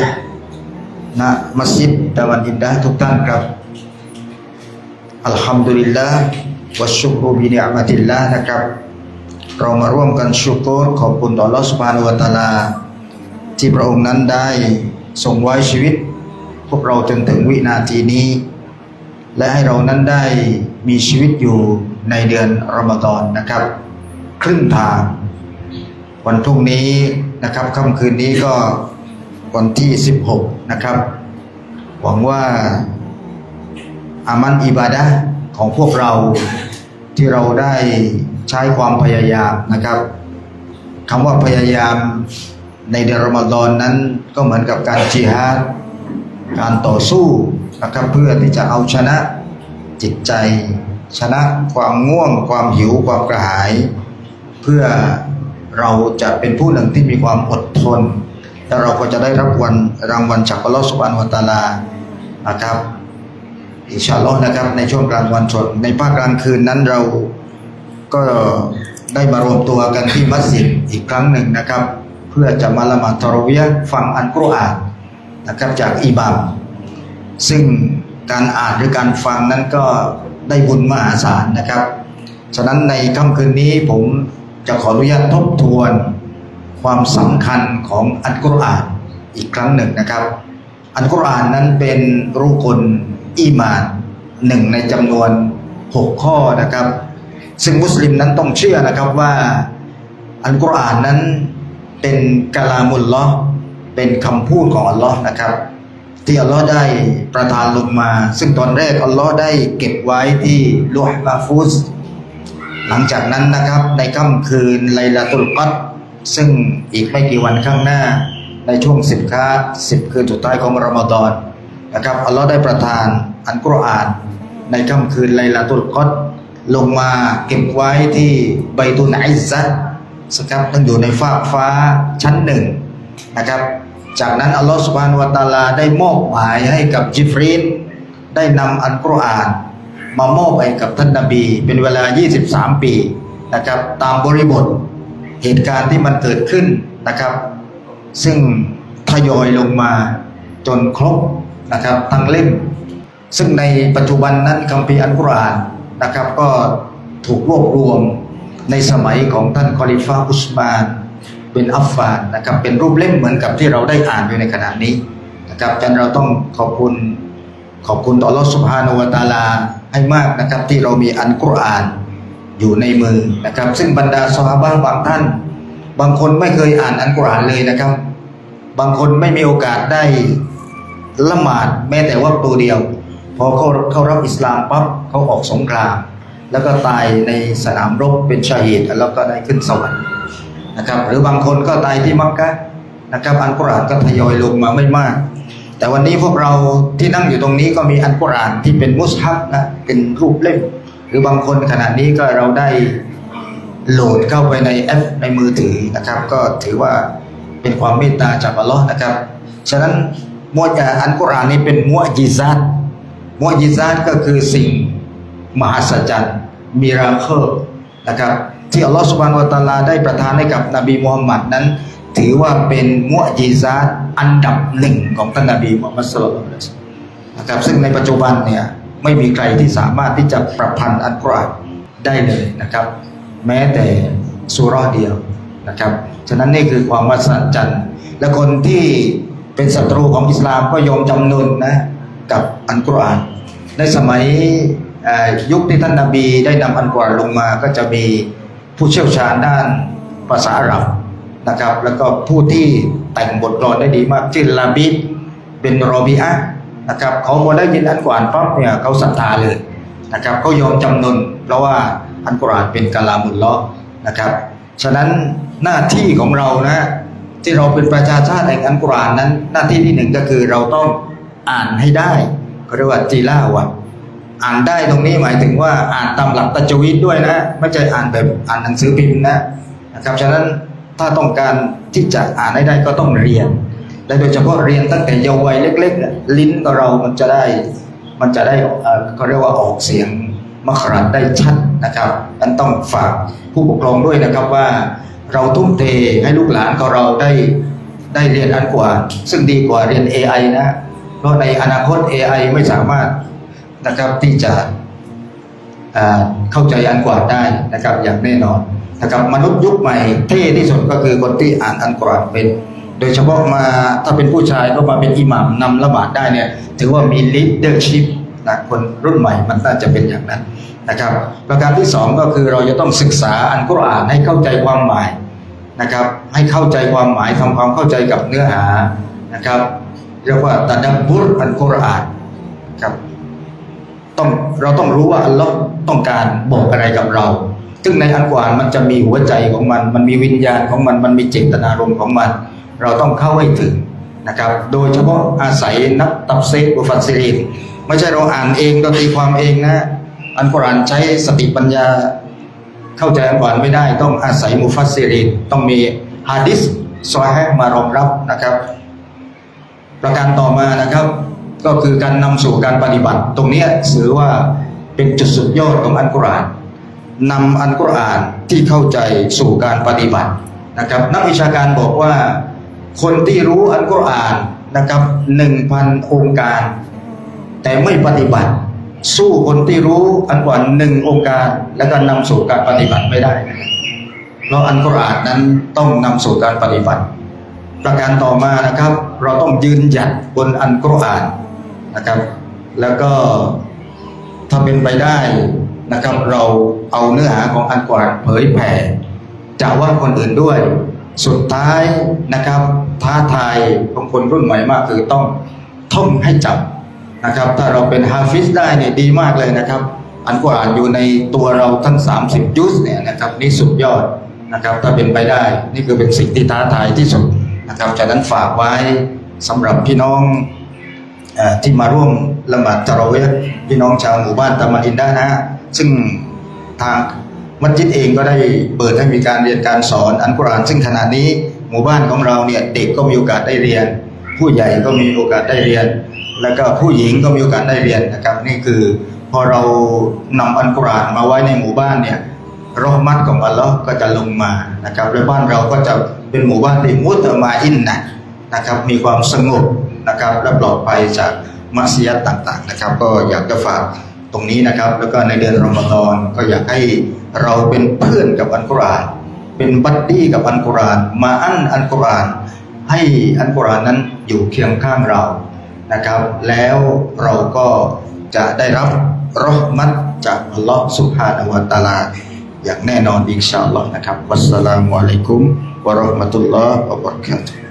ยห์ณมัสยิดดาวันอินดาทุกท่านครับอัลฮัมดุลิลลาห์วัชชุกรุบินิอ์มะติลลาห์นะครับ เรามาร่วมกันชุกรขอบคุณต่ออัลลอสุบฮานุวตาลา ที่พระองค์นั้นได้ทรงไว้ชีวิต พวกเราจนถึงวินาทีนี้ และให้เรานั้นได้มีชีวิตอยู่ในเดือนรอมฎอนนะครับ ครึ่งทางวันพรุ่งนี้นะครับค่ำคืนนี้ก็ วันที่ 16 นะครับ หวังว่าอามันอิบาดะของพวกเราที่เราได้ใช้ความพยายามนะครับคำว่าพยายามในเดือนรอมฎอนนั้นก็เหมือนกับการจิฮาดการต่อสู้นะครับเพื่อที่จะเอาชนะจิตใจ ชนะความง่วง ความหิวความกระหาย เพื่อเราจะเป็นผู้หนึ่งที่มีความอดทน และเราก็จะได้รับวันรางวัลจากอัลลอฮฺสุบานวะตาลานะครับอิชาลอนะครับในช่วงกลางวันส่วนในภาคกลางคืนนั้นเราก็ได้มารวมตัวกันที่มัสยิดอีกครั้งหนึ่งนะครับ เพื่อจะมาละหมาดตรเวียฟังอันกุรอานนะครับจากอิหมัมซึ่งการอ่านหรือการฟังนั้นก็ได้บุญมหาศาลนะครับ ฉะนั้นในค่ำคืนนี้ผมจะขออนุญาตทบทวน ความสำคัญของอัลกุรอานอีกครั้งหนึ่งนะครับ อัลกุรอานนั้นเป็นรุกลอีมานหนึ่งในจำนวน 6 ข้อนะครับ ซึ่งมุสลิมนั้นต้องเชื่อนะครับว่าอัลกุรอานนั้นเป็นกะลามุลลอฮ์เป็นคำพูดของอัลลอฮ์นะครับ ที่อัลลอฮ์ได้ประทานลงมา ซึ่งตอนแรกอัลลอฮ์ได้เก็บไว้ที่ลุฮ์มาฟูสหลังจากนั้นนะครับในค่ำคืนไลลาตุลกัด ซึ่งอีกไม่กี่วันข้างหน้าในช่วงสิบคาสิบคืนสุดท้ายของรอมฎอนนะครับอัลลอฮ์ได้ประทานอันกุรอาน ในค่ำคืนไลลาตุลกัดลงมาเก็บไว้ที่ไบตุนไอซัตสครับตั้งอยู่ในฟากฟ้าชั้นหนึ่งนะครับ จากนั้นอัลลอฮ์สุบฮานวะตาลาได้มอบหมายให้กับจิฟรีนได้นำอันกุรอาน มามอบให้กับท่านนบี เป็นเวลา 23 ปีนะครับตามบริบท เหตุการณ์ที่มันเกิดขึ้นนะครับ ซึ่งทยอยลงมาจนครบนะครับทั้งเล่ม ซึ่งในปัจจุบันนั้นคัมภีร์อัลกุรอานนะครับ ก็ถูกรวบรวมในสมัยของท่านคอลิฟาอุสมาน เป็นอัฟฟานนะครับเป็นรูปเล่มเหมือนกับที่เราได้อ่านอยู่ในขณะนี้นะครับฉะนั้นเราต้องขอบคุณขอบคุณต่อลอสุภาโนวตาลาให้มากนะครับที่เรามีอันกุรอาน อยู่ในมือนะครับ ซึ่งบรรดาซอฮาบะห์บางท่าน บางคนไม่เคยอ่านอันกุรอานเลยนะครับ บางคนไม่มีโอกาสได้ละหมาดแม้แต่ว่าตัวเดียว พอเขาเขารับอิสลามปั๊บเขาออกสงคราม แล้วก็ตายในสนามรบเป็นชาฮิดแล้วก็ได้ขึ้นสวรรค์นะครับ หรือบางคนก็ตายที่มักกะนะครับอันกุรอานก็ทยอยลงมาไม่มาก แต่วันนี้พวกเราที่นั่งอยู่ตรงนี้ก็มีอันกุรอานที่เป็นมุสฮับนะเป็นรูปเล่ม หรือบางคนขณะนี้ก็เราได้โหลดเข้าไปในแอปในมือถือนะครับ ก็ถือว่าเป็นความเมตตาจากอัลลอฮ์นะครับ ฉะนั้นมวจาอันกุรอานนี้เป็นมุอจิซัตมุอจิซัตก็คือสิ่งมหัศจรรย์มิราเคิลนะครับ ที่อัลลอฮ์สุบานวตะอาลาได้ประทานให้กับนบีมุฮัมมัดนั้น ถือว่าเป็นมุอจิซาตอันดับหนึ่งของท่านนบีมุฮัมมัดสุลลัลลอฮุอะลัยฮิวะซัลลัมนะครับ ซึ่งในปัจจุบันเนี่ย ไม่มีใครที่สามารถที่จะประพันธ์อัลกุรอานได้เลยนะครับ แม้แต่สุรห์เดียวนะครับ ฉะนั้นนี่คือความมหัศจรรย์และคนที่เป็นศัตรูของอิสลามก็ยอมจำนนนะกับอัลกุรอานในสมัยยุคที่ท่านนาบีได้นำอัลกุรอานลงมาก็จะมีผู้เชี่ยวชาญด้านภาษาอาหรับนะครับ แล้วก็ผู้ที่แต่งบทกลอนได้ดีมากชื่อลาบิดเป็นโรบิอะ นะครับเขาพอได้ยินอันกุรอานปั๊บเนี่ยเขาศรัทธาเลยนะครับเขายอมจำนนเพราะว่าอันกุรอานเป็นกะลามุลลอนะครับ ฉะนั้นหน้าที่ของเรานะที่เราเป็นประชาชาติแห่งอันกุรอานนั้น หน้าที่ที่หนึ่งก็คือเราต้องอ่านให้ได้เขาเรียกว่าจีล่าวะอ่านได้ตรงนี้หมายถึงว่าอ่านตามหลักตัจวิตด้วยนะไม่ใช่อ่านแบบอ่านหนังสือพิมพ์นะนะครับ ฉะนั้นถ้าต้องการที่จะอ่านให้ได้ก็ต้องเรียน และโดยเฉพาะเรียนตั้งแต่เยาว์วัยเล็กๆเนี่ยลิ้นของเรามันจะได้ มันจะได้เอ่อเขาเรียกว่าออกเสียงมัครัดได้ชัดนะครับนั้นต้องฝากผู้ปกครองด้วยนะครับว่า เราทุ่มเทให้ลูกหลานของเราได้ได้เรียนอันกว่า ซึ่งดีกว่าเรียน AI นะ เพราะในอนาคต AI ไม่สามารถนะครับที่จะอ่าเข้าใจอันกว่าได้นะครับอย่างแน่นอนนะครับมนุษย์ยุคใหม่เท่ที่สุดก็คือคนที่อ่านอันกว่าเป็น โดยเฉพาะมาถ้าเป็นผู้ชายก็มาเป็นอิหมัมนำละหมาดได้เนี่ยถือว่ามี leadership นะคนรุ่นใหม่มันน่าจะเป็นอย่างนั้นนะครับ ประการที่สองก็คือเราจะต้องศึกษาอันกุรอานให้เข้าใจความหมายนะครับ ให้เข้าใจความหมายทำความเข้าใจกับเนื้อหานะครับเรียกว่าตะดับบุรอันกุรอานครับต้องเราต้องรู้ว่าอัลลอฮ์ต้องการบอกอะไรกับเรา ซึ่งในอันกวานมันจะมีหัวใจของมัน มันมีวิญญาณของมันมันมีเจตนารมณ์ของมัน เราต้องเข้าให้ถึงนะครับ โดยเฉพาะอาศัยนักตับเซตอุฟัสซิรินไม่ใช่เราอ่านเองเราตีความเองนะอันกุรอานใช้สติปัญญา เข้าใจอันกวานไม่ได้ ต้องอาศัยมุฟัสซิรินต้องมีฮะดิษซอฮะมารองรับนะครับ ประการต่อมานะครับ ก็คือการนำสู่การปฏิบัติ ตรงนี้ถือว่าเป็นจุดสุดยอดของอันกุรอานนำอันกุรอานที่เข้าใจสู่การปฏิบัตินะครับ นักวิชาการบอกว่า คนที่รู้อันกุรอานนะครับหนึ่งพันองค์การ แต่ไม่ปฏิบัติ สู้คนที่รู้อันกว่าหนึ่งองค์การ แล้วก็นำสู่การปฏิบัติไม่ได้เพราะอันกุรอานนั้นต้องนำสู่การปฏิบัติ ประการต่อมานะครับ เราต้องยืนหยัดบนอันกุรอานนะครับ แล้วก็ถ้าเป็นไปได้นะครับ เราเอาเนื้อหาของอันกุรอานเผยแผ่จะว่าคนอื่นด้วย สุดท้ายนะครับ ท้าทายของคนรุ่นใหม่มากคือต้องท่องให้จับนะครับ ถ้าเราเป็นฮาฟิซได้เนี่ยดีมากเลยนะครับ อันกุรอานอยู่ในตัวเราทั้ง 30 ยุสเนี่ยนะครับนี่สุดยอดนะครับ ถ้าเป็นไปได้นี่คือเป็นสิ่งที่ท้าทายที่สุดนะครับฉะนั้นฝากไว้สำหรับพี่น้องอที่มาร่วมละหมาดตะเราะเวพี่น้องชาวหมู่บ้านตะมันอินไดานะ ซึ่งทาง มัสยิดเองก็ได้เปิดให้มีการเรียนการสอนอันกุรอาน ซึ่งขณะนี้หมู่บ้านของเราเนี่ยเด็กก็มีโอกาสได้เรียน ผู้ใหญ่ก็มีโอกาสได้เรียน แล้วก็ผู้หญิงก็มีโอกาสได้เรียนนะครับ นี่คือพอเรานำอันกุรอานมาไว้ในหมู่บ้านเนี่ยรอมัตของอัลลอฮ์ก็จะลงมานะครับและบ้านเราก็จะเป็นหมู่บ้านที่มุตมาอินนะนะครับมีความสงบนะครับและปลอดภัยจากมัสยิดต่างๆนะครับ ก็อยากจะฝาก รงนี้นะครับ แล้วก็ในเดือนรอมฎอนก็อยากให้เราเป็นเพื่อนกับอันกุรอานเป็นบัดดี้กับอันกุรอานมาอั้นอันกุรอานให้อันกุรอานนั้นอยู่เคียงข้างเรานะครับ แล้วเราก็จะได้รับรอห์มัตจากอัลลอฮ์สุบฮานะฮูวะตาลา อย่างแน่นอนอินชาอัลลอฮ์นะครับวัสสลามุอะลัยกุมวะเราะห์มะตุลลอฮ์วะบะเราะกาตุฮ์